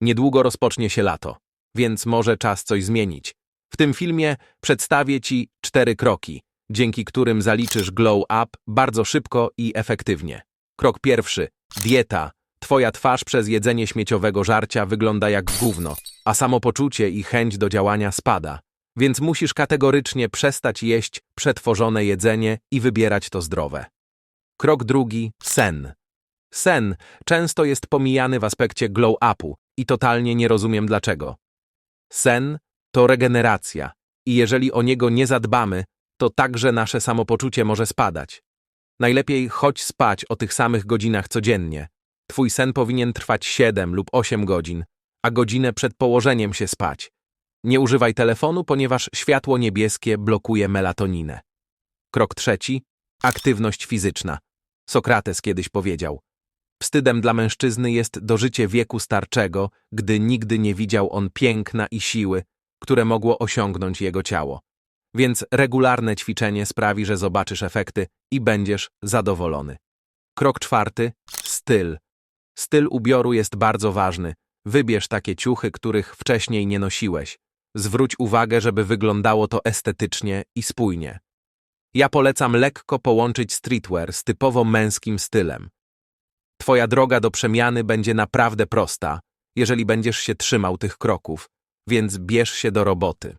Niedługo rozpocznie się lato, więc może czas coś zmienić. W tym filmie przedstawię Ci cztery kroki, dzięki którym zaliczysz glow up bardzo szybko i efektywnie. Krok pierwszy. Dieta. Twoja twarz przez jedzenie śmieciowego żarcia wygląda jak gówno, a samopoczucie i chęć do działania spada. Więc musisz kategorycznie przestać jeść przetworzone jedzenie i wybierać to zdrowe. Krok drugi. Sen. Sen często jest pomijany w aspekcie glow-upu i totalnie nie rozumiem dlaczego. Sen to regeneracja i jeżeli o niego nie zadbamy, to także nasze samopoczucie może spadać. Najlepiej chodź spać o tych samych godzinach codziennie. Twój sen powinien trwać 7 lub 8 godzin, a godzinę przed położeniem się spać. Nie używaj telefonu, ponieważ światło niebieskie blokuje melatoninę. Krok trzeci. Aktywność fizyczna. Sokrates kiedyś powiedział. Wstydem dla mężczyzny jest dożycie wieku starczego, gdy nigdy nie widział on piękna i siły, które mogło osiągnąć jego ciało. Więc regularne ćwiczenie sprawi, że zobaczysz efekty i będziesz zadowolony. Krok czwarty. Styl. Styl ubioru jest bardzo ważny. Wybierz takie ciuchy, których wcześniej nie nosiłeś. Zwróć uwagę, żeby wyglądało to estetycznie i spójnie. Ja polecam lekko połączyć streetwear z typowo męskim stylem. Twoja droga do przemiany będzie naprawdę prosta, jeżeli będziesz się trzymał tych kroków, więc bierz się do roboty.